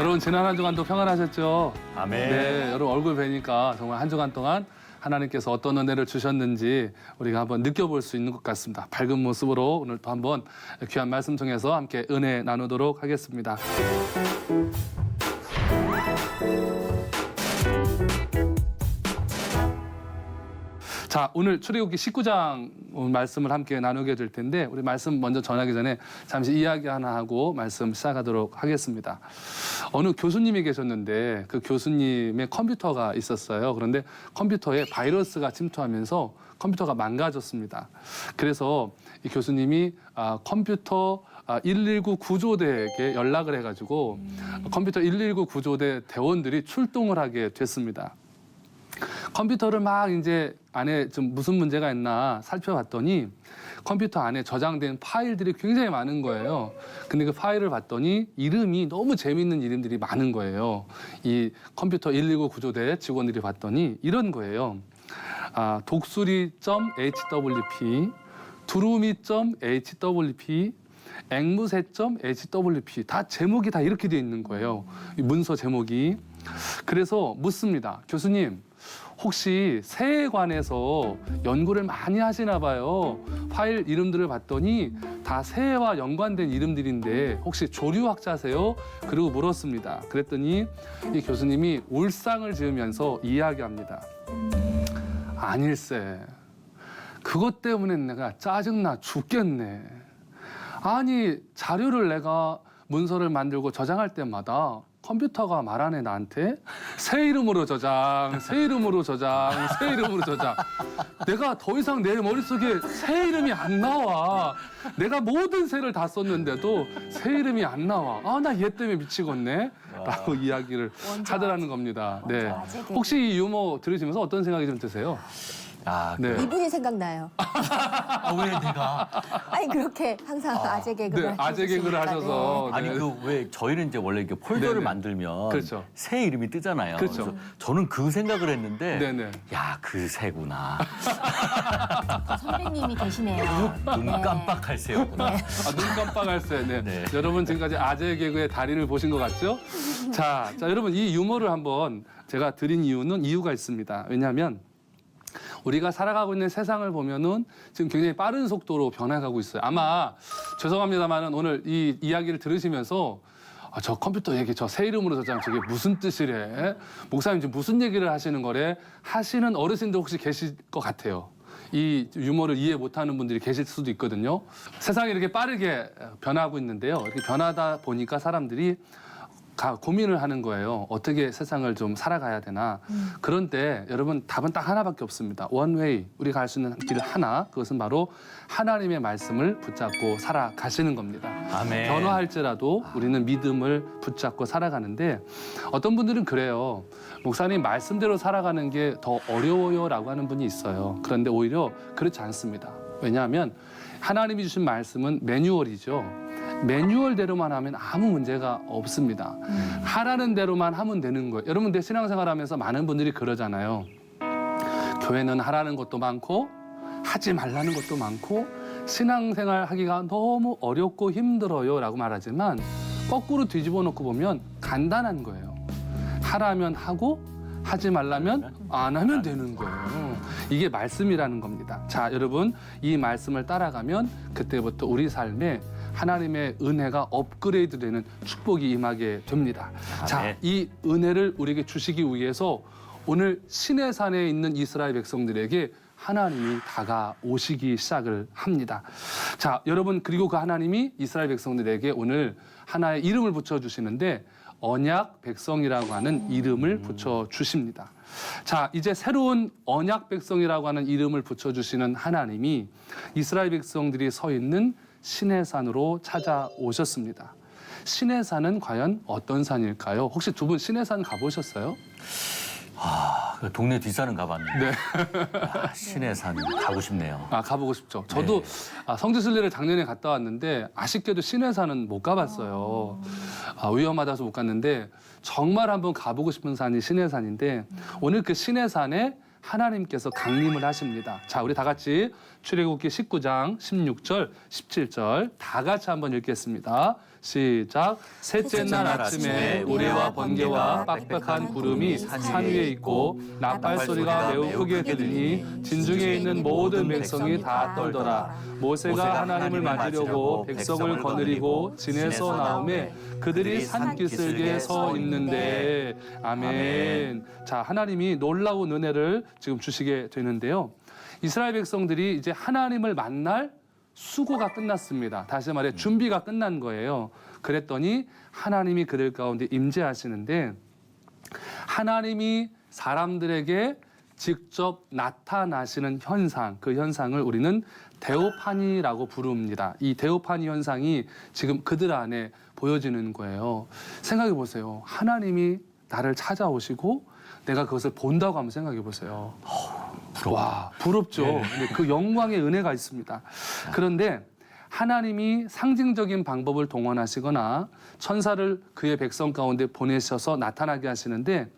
여러분 지난 한 주간도 평안하셨죠? 아멘. 네, 여러분 얼굴 뵈니까 정말 한 주간 동안 하나님께서 어떤 은혜를 주셨는지 우리가 한번 느껴볼 수 있는 것 같습니다. 밝은 모습으로 오늘 또 한번 귀한 말씀 통해서 함께 은혜 나누도록 하겠습니다. 자, 오늘 출애굽기 19장 말씀을 함께 나누게 될 텐데 우리 말씀 먼저 전하기 전에 잠시 이야기 하나 하고 말씀 시작하도록 하겠습니다. 어느 교수님이 계셨는데 그 교수님의 컴퓨터가 있었어요. 그런데 컴퓨터에 바이러스가 침투하면서 컴퓨터가 망가졌습니다. 그래서 이 교수님이 아, 컴퓨터 아, 119 구조대에게 연락을 해가지고 컴퓨터 119 구조대 대원들이 출동을 하게 됐습니다. 컴퓨터를 막 이제 안에 좀 무슨 문제가 있나 살펴봤더니 컴퓨터 안에 저장된 파일들이 굉장히 많은 거예요. 근데 그 파일을 봤더니 이름이 너무 재밌는 이름들이 많은 거예요. 이 컴퓨터 119 구조대 직원들이 봤더니 이런 거예요. 아, 독수리.hwp, 두루미.hwp, 앵무새.hwp 다 제목이 다 이렇게 돼 있는 거예요. 이 문서 제목이. 그래서 묻습니다. 교수님, 혹시 새에 관해서 연구를 많이 하시나 봐요. 파일 이름들을 봤더니 다 새와 연관된 이름들인데 혹시 조류학자세요? 그리고 물었습니다. 그랬더니 이 교수님이 울상을 지으면서 이야기합니다. 아닐세. 그것 때문에 내가 짜증나 죽겠네. 아니, 자료를 내가 문서를 만들고 저장할 때마다 컴퓨터가 말하네 나한테 새 이름으로 저장, 새 이름으로 저장, 새 이름으로 저장. 내가 더 이상 내 머릿속에 새 이름이 안 나와. 내가 모든 새를 다 썼는데도 새 이름이 안 나와. 아, 나 얘 때문에 미치겠네. 라고 이야기를 원조 하더라는 겁니다. 네. 원조 아재 개그. 혹시 이 유머 들으시면서 어떤 생각이 좀 드세요? 아, 네. 이분이 생각나요. 아, 왜 내가? 아니 그렇게 항상 아 재 개그를 네, 아재 개그를 하셔서. 아니 네. 그 왜 저희는 이제 원래 이렇게 폴더를 네네. 만들면 그렇죠. 새 이름이 뜨잖아요. 그렇죠. 래서 저는 그 생각을 했는데 네네. 야, 그 새구나. 네. 선배님이 계시네요. 눈 깜빡할 새였구나. 아, 눈 깜빡할 새. 네. 네. 여러분 지금까지 아재 개그의 달인을 보신 것 같죠? 자, 자, 여러분 이 유머를 한번 제가 드린 이유는 이유가 있습니다. 왜냐하면 우리가 살아가고 있는 세상을 보면은 지금 굉장히 빠른 속도로 변해가고 있어요. 아마 죄송합니다만은 오늘 이 이야기를 들으시면서 아, 저 컴퓨터 얘기 저 새 이름으로 저장 저게 무슨 뜻이래? 목사님 지금 무슨 얘기를 하시는 거래? 하시는 어르신들 혹시 계실 것 같아요. 이 유머를 이해 못하는 분들이 계실 수도 있거든요. 세상이 이렇게 빠르게 변하고 있는데요. 이렇게 변하다 보니까 사람들이 가 고민을 하는 거예요. 어떻게 세상을 좀 살아가야 되나. 그런데 여러분 답은 딱 하나밖에 없습니다. 원웨이 우리가 갈 수 있는 길 하나 그것은 바로 하나님의 말씀을 붙잡고 살아가시는 겁니다. 아멘. 변화할지라도 우리는 믿음을 붙잡고 살아가는데 어떤 분들은 그래요. 목사님 말씀대로 살아가는 게 더 어려워요라고 하는 분이 있어요. 그런데 오히려 그렇지 않습니다. 왜냐하면 하나님이 주신 말씀은 매뉴얼이죠. 매뉴얼대로만 하면 아무 문제가 없습니다. 하라는 대로만 하면 되는 거예요. 여러분, 내 신앙생활하면서 많은 분들이 그러잖아요. 교회는 하라는 것도 많고 하지 말라는 것도 많고 신앙생활 하기가 너무 어렵고 힘들어요라고 말하지만 거꾸로 뒤집어 놓고 보면 간단한 거예요. 하라면 하고 하지 말라면 안 하면 되는 거예요. 이게 말씀이라는 겁니다. 자, 여러분 이 말씀을 따라가면 그때부터 우리 삶에 하나님의 은혜가 업그레이드 되는 축복이 임하게 됩니다. 자, 아멘. 이 은혜를 우리에게 주시기 위해서 오늘 신의 산에 있는 이스라엘 백성들에게 하나님이 다가오시기 시작을 합니다. 자, 여러분 그리고 그 하나님이 이스라엘 백성들에게 오늘 하나의 이름을 붙여 주시는데 언약 백성이라고 하는 이름을 붙여 주십니다. 자, 이제 새로운 언약 백성이라고 하는 이름을 붙여 주시는 하나님이 이스라엘 백성들이 서 있는 신의 산으로 찾아오셨습니다. 신의 산은 과연 어떤 산일까요? 혹시 두 분 신의 산 가보셨어요? 아, 그 동네 뒷산은 가봤는데 네. 아, 신의 산 가고 싶네요. 아 가보고 싶죠. 저도 아, 성지순례를 작년에 갔다 왔는데 아쉽게도 신해산은 못 가봤어요. 아, 위험하다서 못 갔는데 정말 한번 가보고 싶은 산이 신해산인데 오늘 그 신해산에 하나님께서 강림을 하십니다. 자, 우리 다 같이 출애굽기 19장 16절, 17절 다 같이 한번 읽겠습니다. 시작. 셋째 날 아침에 우레와 번개와 빡빡한 구름이 산 위에 있고 나팔 소리가 매우 크게 들리니 진중에 있는 모든 백성이 다 떨더라. 모세가 하나님을 맞으려고 백성을 거느리고 진에서 나오매 그들이 산기슭에 서 있는데 아멘. 자, 하나님이 놀라운 은혜를 지금 주시게 되는데요. 이스라엘 백성들이 이제 하나님을 만날 수고가 끝났습니다. 다시 말해 준비가 끝난 거예요. 그랬더니 하나님이 그들 가운데 임재하시는데 하나님이 사람들에게 직접 나타나시는 현상, 그 현상을 우리는 데오파니라고 부릅니다. 이 데오파니 현상이 지금 그들 안에 보여지는 거예요. 생각해 보세요. 하나님이 나를 찾아오시고 내가 그것을 본다고 한번 생각해 보세요. 와, 부럽죠. 근데 그 영광의 은혜가 있습니다. 그런데 하나님이 상징적인 방법을 동원하시거나 천사를 그의 백성 가운데 보내셔서 나타나게 하시는데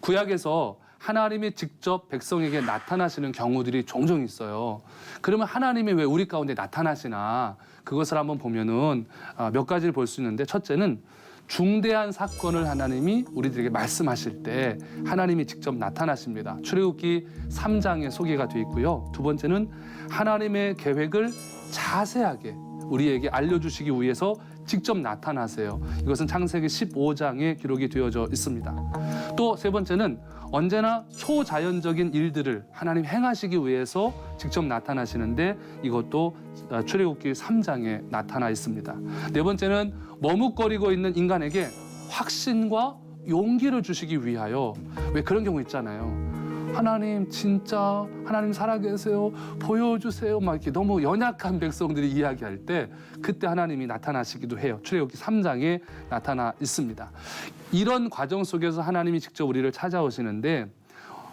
구약에서 하나님이 직접 백성에게 나타나시는 경우들이 종종 있어요. 그러면 하나님이 왜 우리 가운데 나타나시나 그것을 한번 보면은 아, 몇 가지를 볼 수 있는데 첫째는 중대한 사건을 하나님이 우리들에게 말씀하실 때 하나님이 직접 나타나십니다. 출애굽기 3장에 소개가 돼 있고요. 두 번째는 하나님의 계획을 자세하게 우리에게 알려주시기 위해서 직접 나타나세요. 이것은 창세기 15장에 기록이 되어져 있습니다. 또 세 번째는 언제나 초자연적인 일들을 하나님 행하시기 위해서 직접 나타나시는데 이것도 어, 출애굽기 3장에 나타나 있습니다. 네 번째는 머뭇거리고 있는 인간에게 확신과 용기를 주시기 위하여 왜 그런 경우 있잖아요. 하나님 진짜 하나님 살아계세요. 보여주세요. 막 이렇게 너무 연약한 백성들이 이야기할 때 그때 하나님이 나타나시기도 해요. 출애굽기 3장에 나타나 있습니다. 이런 과정 속에서 하나님이 직접 우리를 찾아오시는데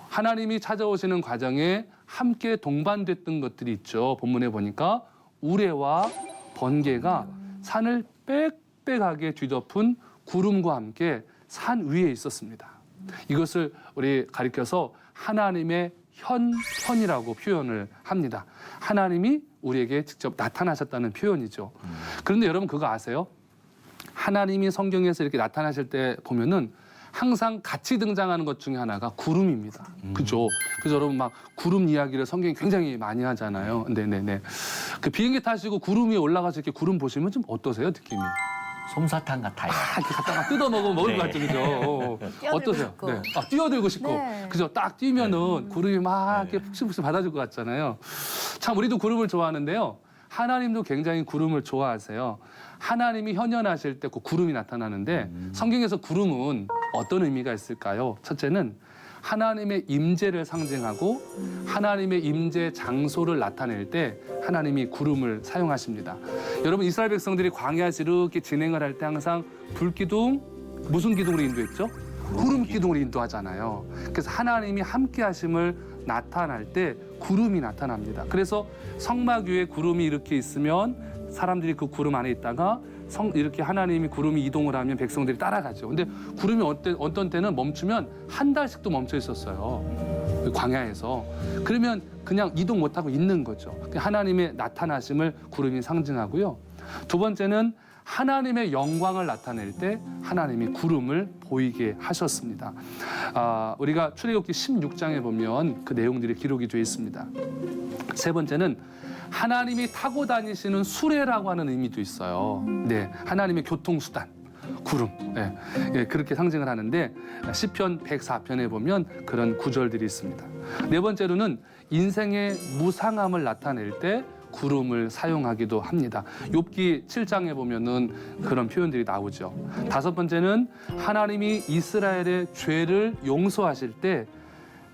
하나님이 찾아오시는 과정에 함께 동반됐던 것들이 있죠. 본문에 보니까 우레와 번개가 산을 빽빽하게 뒤덮은 구름과 함께 산 위에 있었습니다. 이것을 우리 가리켜서 하나님의 현현이라고 표현을 합니다. 하나님이 우리에게 직접 나타나셨다는 표현이죠. 그런데 여러분 그거 아세요? 하나님이 성경에서 이렇게 나타나실 때 보면은 항상 같이 등장하는 것 중에 하나가 구름입니다. 그죠? 그래서 여러분 막 구름 이야기를 성경이 굉장히 많이 하잖아요. 네네네. 그 비행기 타시고 구름 위에 올라가서 이렇게 구름 보시면 좀 어떠세요, 느낌이? 솜사탕 같아요. 아, 이렇게 갖다가 뜯어 먹으면 먹을 네. 것 같죠, 그죠? 어, 뛰어들고 어떠세요? 싶고. 네. 아, 뛰어들고 싶고. 네. 그죠? 딱 뛰면은 구름이 막 이렇게 푹신푹신 받아줄 것 같잖아요. 참, 우리도 구름을 좋아하는데요. 하나님도 굉장히 구름을 좋아하세요. 하나님이 현현하실 때 그 구름이 나타나는데 성경에서 구름은 어떤 의미가 있을까요? 첫째는 하나님의 임재를 상징하고 하나님의 임재 장소를 나타낼 때 하나님이 구름을 사용하십니다. 여러분 이스라엘 백성들이 광야에서 이렇게 진행을 할 때 항상 불기둥 무슨 기둥으로 인도했죠? 구름 기둥으로 인도하잖아요. 그래서 하나님이 함께 하심을 나타날 때 구름이 나타납니다. 그래서 성막 위에 구름이 이렇게 있으면 사람들이 그 구름 안에 있다가 성 이렇게 하나님이 구름이 이동을 하면 백성들이 따라가죠. 근데 구름이 어때, 어떤 때는 멈추면 한 달씩도 멈춰 있었어요. 그 광야에서. 그러면 그냥 이동 못하고 있는 거죠. 그 하나님의 나타나심을 구름이 상징하고요. 두 번째는 하나님의 영광을 나타낼 때 하나님이 구름을 보이게 하셨습니다. 아, 우리가 출애굽기 16장에 보면 그 내용들이 기록이 되어 있습니다. 세 번째는 하나님이 타고 다니시는 수레라고 하는 의미도 있어요. 네, 하나님의 교통수단. 구름, 네, 예, 그렇게 상징을 하는데 시편 104편에 보면 그런 구절들이 있습니다. 네 번째로는 인생의 무상함을 나타낼 때 구름을 사용하기도 합니다. 욥기 7장에 보면은 그런 표현들이 나오죠. 다섯 번째는 하나님이 이스라엘의 죄를 용서하실 때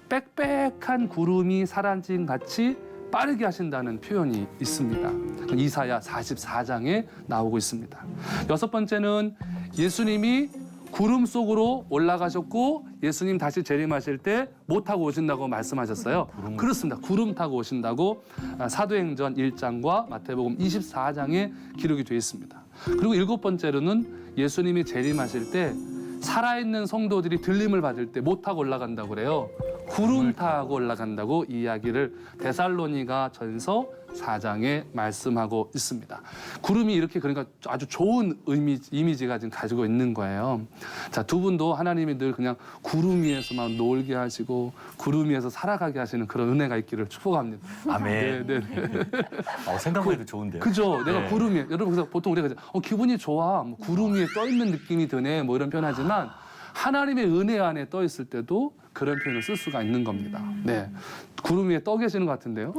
빽빽한 구름이 사라진 같이 빠르게 하신다는 표현이 있습니다. 이사야 44장에 나오고 있습니다. 여섯 번째는 예수님이 구름 속으로 올라가셨고 예수님 다시 재림하실 때 못 타고 오신다고 말씀하셨어요. 그렇습니다. 구름 타고 오신다고 아, 사도행전 1장과 마태복음 24장에 기록이 되어 있습니다. 그리고 일곱 번째로는 예수님이 재림하실 때 살아있는 성도들이 들림을 받을 때 못 타고 올라간다고 그래요. 구름 타고 올라간다고 이야기를 데살로니가 전서 4장에 말씀하고 있습니다. 구름이 이렇게 그러니까 아주 좋은 의미, 이미지가 지금 가지고 있는 거예요. 자, 두 분도 하나님이 늘 그냥 구름 위에서만 놀게 하시고 구름 위에서 살아가게 하시는 그런 은혜가 있기를 축복합니다. 아멘. 네, 네. 어, 생각만 해도 좋은데요. 그죠. 내가 네. 구름 위에 여러분 그래서 보통 우리가 어, 기분이 좋아. 뭐 구름 위에 떠 있는 느낌이 드네. 뭐 이런 표현하지만 하나님의 은혜 안에 떠 있을 때도 그런 표현을 쓸 수가 있는 겁니다. 네. 구름 위에 떠 계시는 것 같은데요.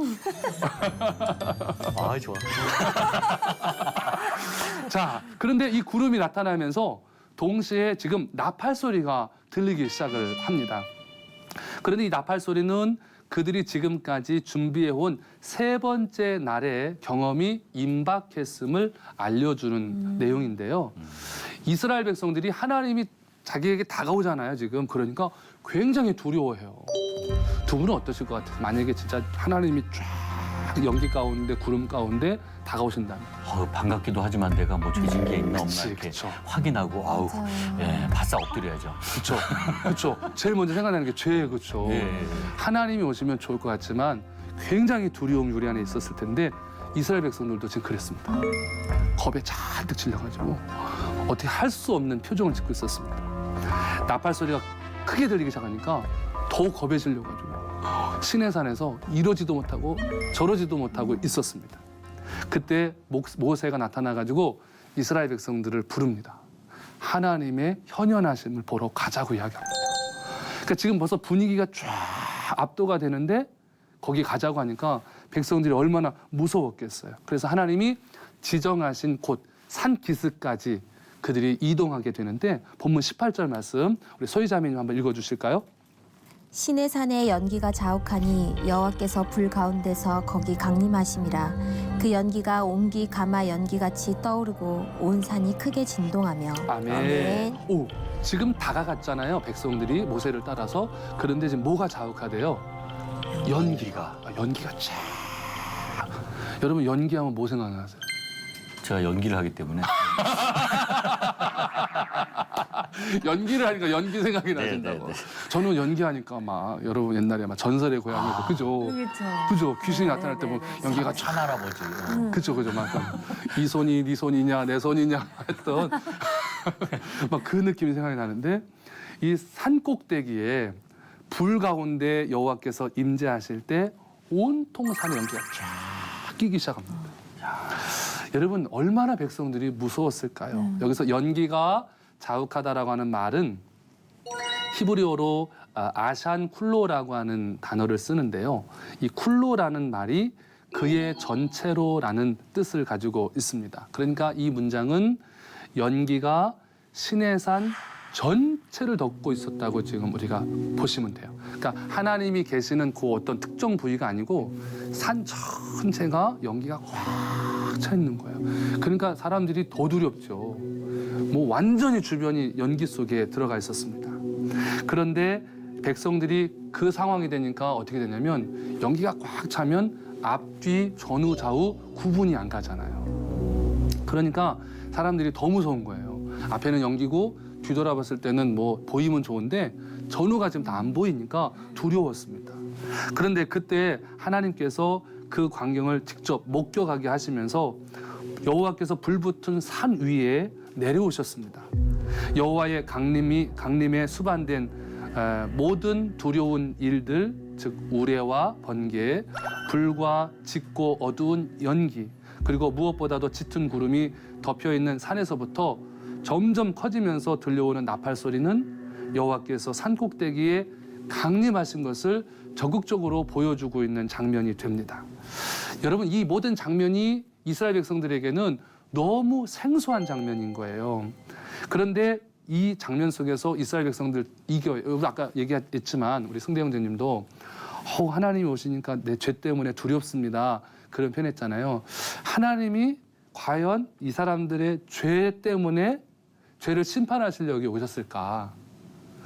아, 좋아. 자, 그런데 이 구름이 나타나면서 동시에 지금 나팔 소리가 들리기 시작을 합니다. 그런데 이 나팔 소리는 그들이 지금까지 준비해온 세 번째 날의 경험이 임박했음을 알려주는 내용인데요. 이스라엘 백성들이 하나님이 자기에게 다가오잖아요, 지금. 그러니까 굉장히 두려워해요. 두 분은 어떠실 것 같아요? 만약에 진짜 하나님이 쫙 연기 가운데, 구름 가운데 다가오신다면. 어, 반갑기도 하지만 내가 뭐 죄진 게 있나 없나 그치, 이렇게 그쵸. 확인하고 아우. 예, 바싹 엎드려야죠. 그렇죠. 그렇죠. 제일 먼저 생각나는 게 죄, 그렇죠. 예. 하나님이 오시면 좋을 것 같지만 굉장히 두려움 요리 안에 있었을 텐데 이스라엘 백성들도 지금 그랬습니다. 겁에 잔뜩 질려가지고 어떻게 할 수 없는 표정을 짓고 있었습니다. 나팔 소리가 크게 들리기 시작하니까 더 겁에 질려가지고 시내산에서 이러지도 못하고 저러지도 못하고 있었습니다. 그때 목- 모세가 나타나가지고 이스라엘 백성들을 부릅니다. 하나님의 현현하심을 보러 가자고 이야기합니다. 그러니까 지금 벌써 분위기가 쫙 압도가 되는데 거기 가자고 하니까 백성들이 얼마나 무서웠겠어요. 그래서 하나님이 지정하신 곳 산 기슭까지 그들이 이동하게 되는데 본문 18절 말씀 우리 소희자매님 한번 읽어주실까요? 신의 산에 연기가 자욱하니 여호와께서 불 가운데서 거기 강림하심이라 그 연기가 옹기 가마 연기같이 떠오르고 온 산이 크게 진동하며 아멘. 아멘. 오, 지금 다가갔잖아요. 백성들이 모세를 따라서. 그런데 지금 뭐가 자욱하대요? 연기가. 아, 연기가 쫙. 여러분 연기하면 뭐 생각나세요? 제가 연기를 하기 때문에 연기를 하니까 연기 생각이 네, 나신다고. 네, 네. 저는 연기하니까 막 여러분 옛날에 막 전설의 고향에서 그죠? 그렇죠. 그죠? 귀신이 네, 나타날 때 네, 보면 네. 연기가 쫙. 찬할아버지. 음. 그죠, 그죠. 막 약간 이 손이 네 손이냐 내 손이냐 했던 막 그 느낌이 생각이 나는데 이 산 꼭대기에 불 가운데 여호와께서 임재하실 때 온통 산의 연기가 쫙 끼기 시작합니다. 여러분 얼마나 백성들이 무서웠을까요? 여기서 연기가 자욱하다라고 하는 말은 히브리어로 아, 아샨 쿨로라고 하는 단어를 쓰는데요. 이 쿨로라는 말이 그의 전체로라는 뜻을 가지고 있습니다. 그러니까 이 문장은 연기가 시내산 전체를 덮고 있었다고 지금 우리가 보시면 돼요. 그러니까 하나님이 계시는 그 어떤 특정 부위가 아니고 산 전체가 연기가 꽉 차 있는 거예요. 그러니까 사람들이 더 두렵죠. 뭐 완전히 주변이 연기 속에 들어가 있었습니다. 그런데 백성들이 그 상황이 되니까 어떻게 되냐면 연기가 꽉 차면 앞뒤 전후 좌우 구분이 안 가잖아요. 그러니까 사람들이 더 무서운 거예요. 앞에는 연기고 뒤돌아봤을 때는 뭐 보이면 좋은데 전후가 지금 다 안 보이니까 두려웠습니다. 그런데 그때 하나님께서 그 광경을 직접 목격하게 하시면서 여호와께서 불붙은 산 위에 내려오셨습니다. 여호와의 강림이 강림에 수반된 에, 모든 두려운 일들 즉 우레와 번개, 불과 짙고 어두운 연기 그리고 무엇보다도 짙은 구름이 덮여 있는 산에서부터 점점 커지면서 들려오는 나팔 소리는 여호와께서 산 꼭대기에 강림하신 것을 적극적으로 보여주고 있는 장면이 됩니다. 여러분 이 모든 장면이 이스라엘 백성들에게는 너무 생소한 장면인 거예요. 그런데 이 장면 속에서 이스라엘 백성들 이겨 아까 얘기했지만 우리 승대 형제님도 어, 하나님이 오시니까 내 죄 때문에 두렵습니다. 그런 표현 했잖아요. 하나님이 과연 이 사람들의 죄 때문에 죄를 심판하시려고 여기 오셨을까?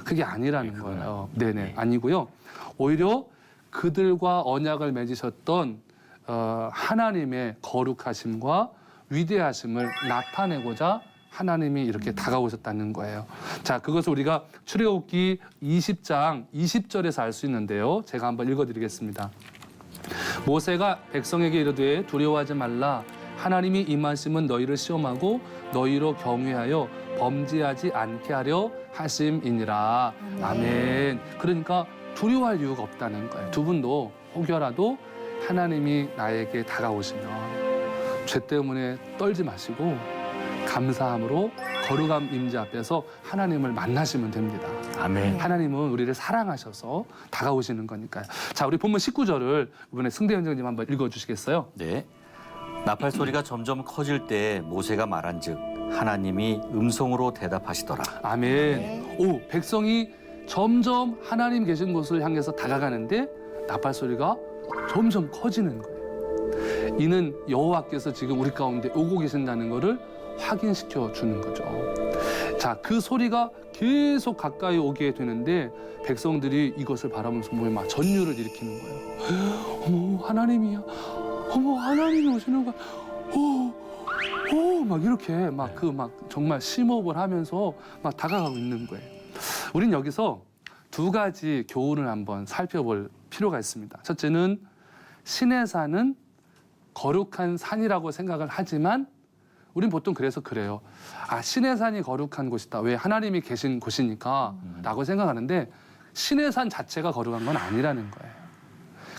그게 아니라는 네, 거예요. 네네 네. 아니고요. 오히려 그들과 언약을 맺으셨던 어, 하나님의 거룩하심과 위대하심을 나타내고자 하나님이 이렇게 다가오셨다는 거예요. 자, 그것을 우리가 출애굽기 20장 20절에서 알 수 있는데요. 제가 한번 읽어 드리겠습니다. 모세가 백성에게 이르되 두려워하지 말라 하나님이 임하심은 너희를 시험하고 너희로 경외하여 범죄하지 않게 하려 하심이니라 아멘 그러니까 두려워할 이유가 없다는 거예요 두 분도 혹여라도 하나님이 나에게 다가오시면 죄 때문에 떨지 마시고 감사함으로 거룩함 임재 앞에서 하나님을 만나시면 됩니다. 아멘. 하나님은 우리를 사랑하셔서 다가오시는 거니까요. 자, 우리 본문 19절을 이번에 승대 원장님 한번 읽어 주시겠어요? 네. 나팔 소리가 점점 커질 때 모세가 말한즉 하나님이 음성으로 대답하시더라. 아멘. 오, 백성이 점점 하나님 계신 곳을 향해서 다가가는데 나팔 소리가 점점 커지는 거예요. 이는 여호와께서 지금 우리 가운데 오고 계신다는 것을 확인시켜 주는 거죠. 자, 그 소리가 계속 가까이 오게 되는데 백성들이 이것을 바라보면서 몸에 막 전율을 일으키는 거예요. 어머, 하나님이야. 어머, 하나님이 오시는 거야. 오, 오, 막 이렇게 막 그 막 정말 심호흡을 하면서 막 다가가고 있는 거예요. 우린 여기서 두 가지 교훈을 한번 살펴볼 필요가 있습니다. 첫째는 신의 산은 거룩한 산이라고 생각을 하지만 우린 보통 그래서 그래요. 아, 신의 산이 거룩한 곳이다. 왜 하나님이 계신 곳이니까 라고 생각하는데 신의 산 자체가 거룩한 건 아니라는 거예요.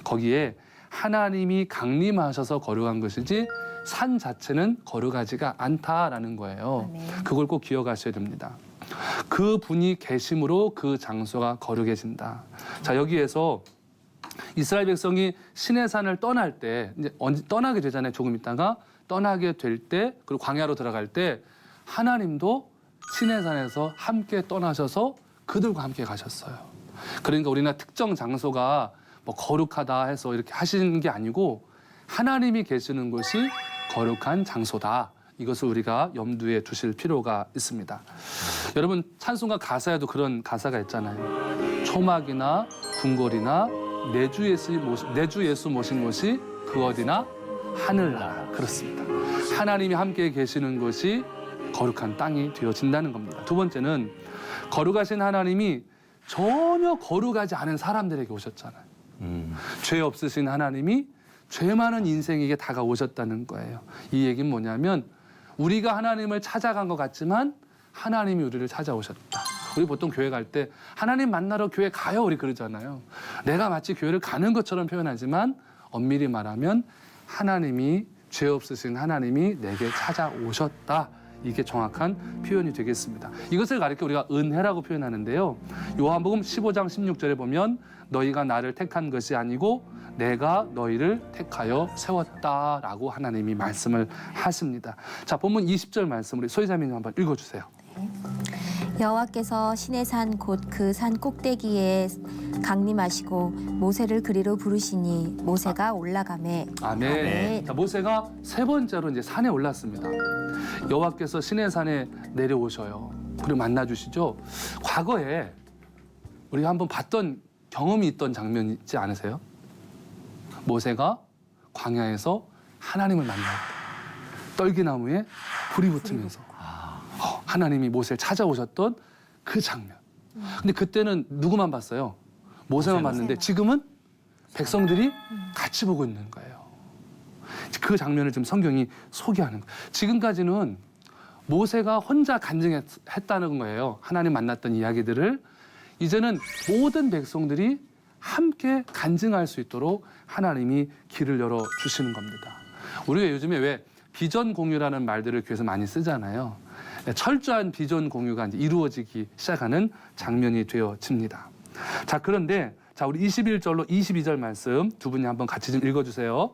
거기에 하나님이 강림하셔서 거룩한 것이지 산 자체는 거룩하지가 않다라는 거예요. 그걸 꼭 기억하셔야 됩니다. 그 분이 계심으로 그 장소가 거룩해진다. 자, 여기에서 이스라엘 백성이 신의 산을 떠날 때 이제 언제 떠나게 되잖아요. 조금 있다가 떠나게 될 때 그리고 광야로 들어갈 때 하나님도 신의 산에서 함께 떠나셔서 그들과 함께 가셨어요. 그러니까 우리나 특정 장소가 뭐 거룩하다 해서 이렇게 하시는 게 아니고 하나님이 계시는 곳이 거룩한 장소다. 이것을 우리가 염두에 두실 필요가 있습니다. 여러분 찬송가 가사에도 그런 가사가 있잖아요. 초막이나 궁궐이나 내주 예수 모신, 내주 예수 모신 곳이 그 어디나 하늘나라 그렇습니다. 하나님이 함께 계시는 곳이 거룩한 땅이 되어진다는 겁니다. 두 번째는 거룩하신 하나님이 전혀 거룩하지 않은 사람들에게 오셨잖아요. 음. 죄 없으신 하나님이 죄 많은 인생에게 다가오셨다는 거예요. 이 얘기는 뭐냐면 우리가 하나님을 찾아간 것 같지만 하나님이 우리를 찾아오셨다. 우리 보통 교회 갈 때 하나님 만나러 교회 가요 우리 그러잖아요. 내가 마치 교회를 가는 것처럼 표현하지만 엄밀히 말하면 하나님이 죄 없으신 하나님이 내게 찾아오셨다. 이게 정확한 표현이 되겠습니다. 이것을 가리켜 우리가 은혜라고 표현하는데요. 요한복음 15장 16절에 보면 너희가 나를 택한 것이 아니고 내가 너희를 택하여 세웠다라고 하나님이 말씀을 하십니다. 자, 본문 20절 말씀 우리 소희자매님 한번 읽어 주세요. 여호와께서 신의 산 곧 그 산 꼭대기에 강림하시고 모세를 그리로 부르시니 모세가 올라가매 아멘. 아멘. 자, 모세가 세 번째로 이제 산에 올랐습니다. 여호와께서 신의 산에 내려오셔요. 그리고 만나 주시죠. 과거에 우리 가 한번 봤던 경험이 있던 장면 있지 않으세요? 모세가 광야에서 하나님을 때 떨기나무에 불이 붙으면서 어, 하나님이 모세를 찾아오셨던 그 장면. 근데 그때는 누구만 봤어요? 모세만. 봤는데 지금은 백성들이 같이 보고 있는 거예요. 그 장면을 좀 성경이 소개하는 거예요. 지금까지는 모세가 혼자 간증했다는 거예요. 하나님 만났던 이야기들을 이제는 모든 백성들이 함께 간증할 수 있도록 하나님이 길을 열어 주시는 겁니다. 우리가 요즘에 왜 비전 공유라는 말들을 교회에서 많이 쓰잖아요. 네, 철저한 비전 공유가 이제 이루어지기 시작하는 장면이 되어집니다. 자, 그런데 자, 우리 21절로 22절 말씀 두 분이 한번 같이 좀 읽어 주세요.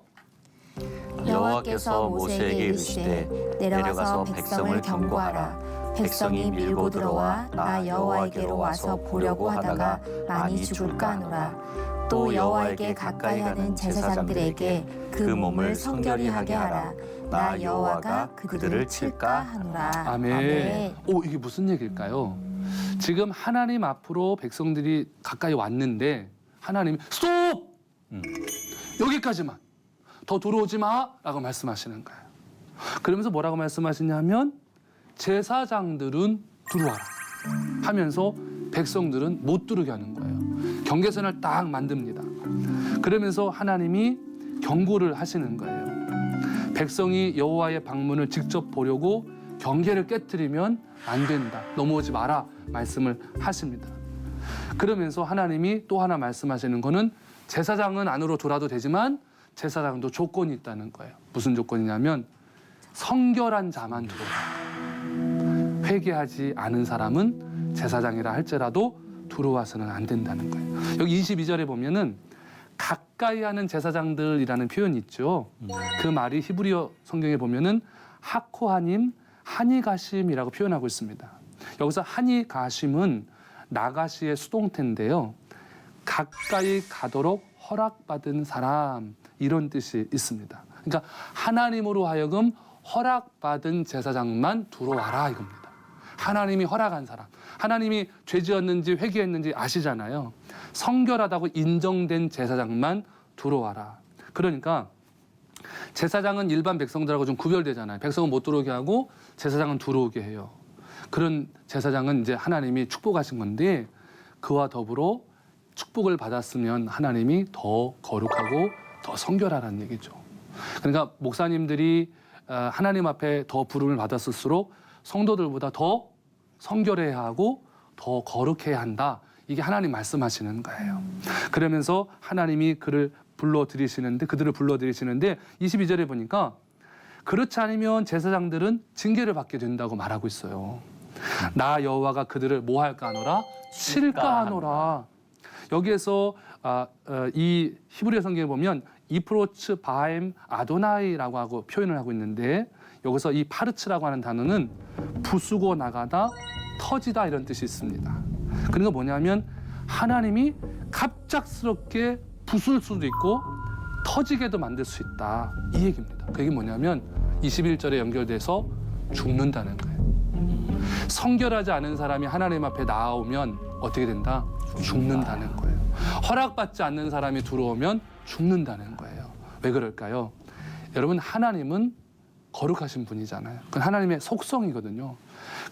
여호와께서 모세에게 이르시되 내려가서 백성을 경고하라. 백성이 밀고 들어와 나 여호와에게로 와서 보려고 하다가 많이 죽을까 하노라 또 여호와에게 가까이 하는 제사장들에게 그 몸을 성결히 하게 하라 나 여호와가 그들을 칠까 하노라 아멘. 오, 이게 무슨 얘기일까요? 지금 하나님 앞으로 백성들이 가까이 왔는데 하나님이 스톱! 음. 여기까지만. 더 들어오지 마! 라고 말씀하시는 거예요. 그러면서 뭐라고 말씀하시냐면 제사장들은 들어와라 하면서 백성들은 못 들어오게 하는 거예요. 경계선을 딱 만듭니다. 그러면서 하나님이 경고를 하시는 거예요. 백성이 여호와의 방문을 직접 보려고 경계를 깨뜨리면 안 된다. 넘어오지 마라 말씀을 하십니다. 그러면서 하나님이 또 하나 말씀하시는 거는 제사장은 안으로 돌아도 되지만 제사장도 조건이 있다는 거예요. 무슨 조건이냐면 성결한 자만 들어와. 회개하지 않은 사람은 제사장이라 할지라도 들어와서는 안 된다는 거예요. 여기 22절에 보면은 가까이 하는 제사장들이라는 표현이 있죠. 그 말이 히브리어 성경에 보면은 하코하님 하니가심이라고 표현하고 있습니다. 여기서 하니가심은 나가시의 수동태인데요. 가까이 가도록 허락받은 사람 이런 뜻이 있습니다. 그러니까 하나님으로 하여금 허락받은 제사장만 들어와라 이겁니다. 하나님이 허락한 사람, 하나님이 죄 지었는지 회개했는지 아시잖아요. 성결하다고 인정된 제사장만 들어와라. 그러니까 제사장은 일반 백성들하고 좀 구별되잖아요. 백성은 못 들어오게 하고 제사장은 들어오게 해요. 그런 제사장은 이제 하나님이 축복하신 건데 그와 더불어 축복을 받았으면 하나님이 더 거룩하고 더 성결하라는 얘기죠. 그러니까 목사님들이 어, 하나님 앞에 더 부름을 받았을수록 성도들보다 더 성결해야 하고 더 거룩해야 한다. 이게 하나님 말씀하시는 거예요. 그러면서 하나님이 그를 불러들이시는데 그들을 불러들이시는데 22절에 보니까 그렇지 않으면 제사장들은 징계를 받게 된다고 말하고 있어요. 나 여호와가 그들을 뭐 할까 하노라 칠까 하노라. 여기에서 아, 어, 이 히브리어 성경에 보면 이프로츠 바임 아도나이라고 하고 표현을 하고 있는데 여기서 이 파르츠라고 하는 단어는 부수고 나가다 터지다 이런 뜻이 있습니다. 그러니까 뭐냐면 하나님이 갑작스럽게 부술 수도 있고 터지게도 만들 수 있다 이 얘기입니다. 그게 뭐냐면 21절에 연결돼서 죽는다는 거예요. 성결하지 않은 사람이 하나님 앞에 나오면 어떻게 된다? 죽는다는 거예요. 허락받지 않는 사람이 들어오면 죽는다는 거예요. 왜 그럴까요? 여러분 하나님은 거룩하신 분이잖아요. 그건 하나님의 속성이거든요.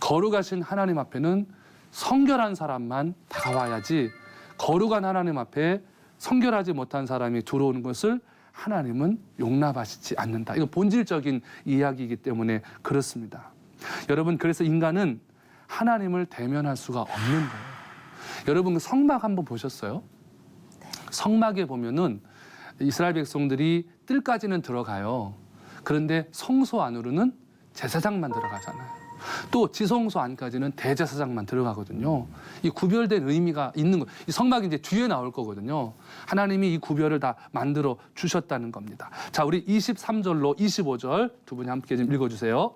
거룩하신 하나님 앞에는 성결한 사람만 다가와야지 거룩한 하나님 앞에 성결하지 못한 사람이 들어오는 것을 하나님은 용납하시지 않는다. 이건 본질적인 이야기이기 때문에 그렇습니다. 여러분 그래서 인간은 하나님을 대면할 수가 없는 거예요. 여러분 그 성막 한번 보셨어요? 성막에 보면은 이스라엘 백성들이 뜰까지는 들어가요. 그런데 성소 안으로는 제사장만 들어가잖아요. 또 지성소 안까지는 대제사장만 들어가거든요. 이 구별된 의미가 있는 거. 이 성막이 이제 뒤에 나올 거거든요. 하나님이 이 구별을 다 만들어 주셨다는 겁니다. 자, 우리 23절로 25절 두 분이 함께 좀 읽어 주세요.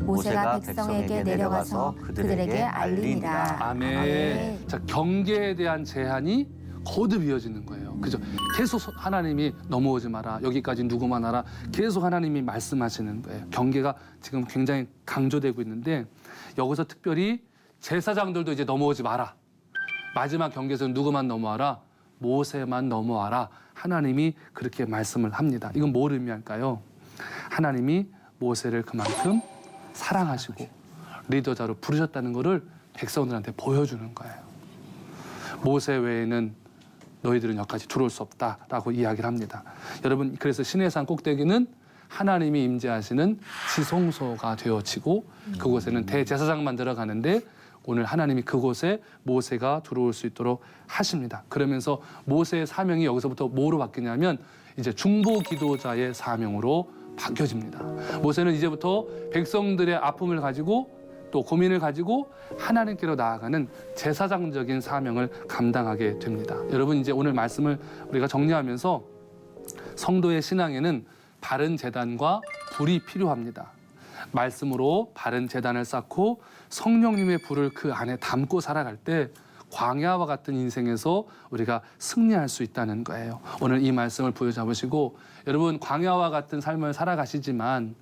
모세가 백성에게 내려가서 그들에게 알리니라 아멘. 자, 경계에 대한 제한이 거듭 이어지는 거예요. 그죠? 계속 소- 하나님이 넘어오지 마라. 여기까지 누구만 하라. 계속 하나님이 말씀하시는 거예요. 경계가 지금 굉장히 강조되고 있는데 여기서 특별히 제사장들도 이제 넘어오지 마라. 마지막 경계에서 누구만 넘어와라? 모세만 넘어와라. 하나님이 그렇게 말씀을 합니다. 이건 뭘 의미할까요? 하나님이 모세를 그만큼 사랑하시고 리더자로 부르셨다는 것을 백성들한테 보여주는 거예요. 모세 외에는 너희들은 여기까지 들어올 수 없다라고 이야기를 합니다. 여러분 그래서 신해산 꼭대기는 하나님이 임재하시는 지성소가 되어지고 그곳에는 대제사장만 들어가는데 오늘 하나님이 그곳에 모세가 들어올 수 있도록 하십니다. 그러면서 모세의 사명이 여기서부터 뭐로 바뀌냐면 이제 중보 기도자의 사명으로 바뀌어집니다. 모세는 이제부터 백성들의 아픔을 가지고 또 고민을 가지고 하나님께로 나아가는 제사장적인 사명을 감당하게 됩니다. 여러분 이제 오늘 말씀을 우리가 정리하면서 성도의 신앙에는 바른 재단과 불이 필요합니다. 말씀으로 바른 재단을 쌓고 성령님의 불을 그 안에 담고 살아갈 때 광야와 같은 인생에서 우리가 승리할 수 있다는 거예요. 오늘 이 말씀을 부여잡으시고 여러분 광야와 같은 삶을 살아가시지만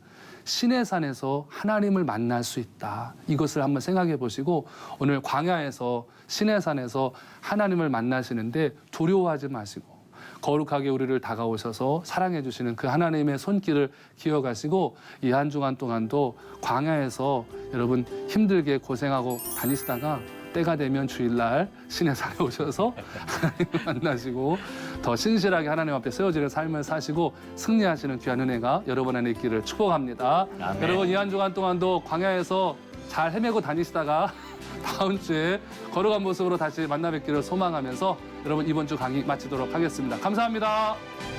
신의 산에서 하나님을 만날 수 있다. 이것을 한번 생각해 보시고 오늘 광야에서 신의 산에서 하나님을 만나시는데 두려워하지 마시고 거룩하게 우리를 다가오셔서 사랑해 주시는 그 하나님의 손길을 기억하시고 이 한 주간 동안도 광야에서 여러분 힘들게 고생하고 다니시다가 때가 되면 주일날 신의 산에 오셔서 하나님을 만나시고 더 신실하게 하나님 앞에 세워지는 삶을 사시고 승리하시는 귀한 은혜가 여러분 안에 있기를 축복합니다. 아멘. 여러분 이 한 주간 동안도 광야에서 잘 헤매고 다니시다가 다음 주에 걸어간 모습으로 다시 만나 뵙기를 소망하면서 여러분 이번 주 강의 마치도록 하겠습니다. 감사합니다.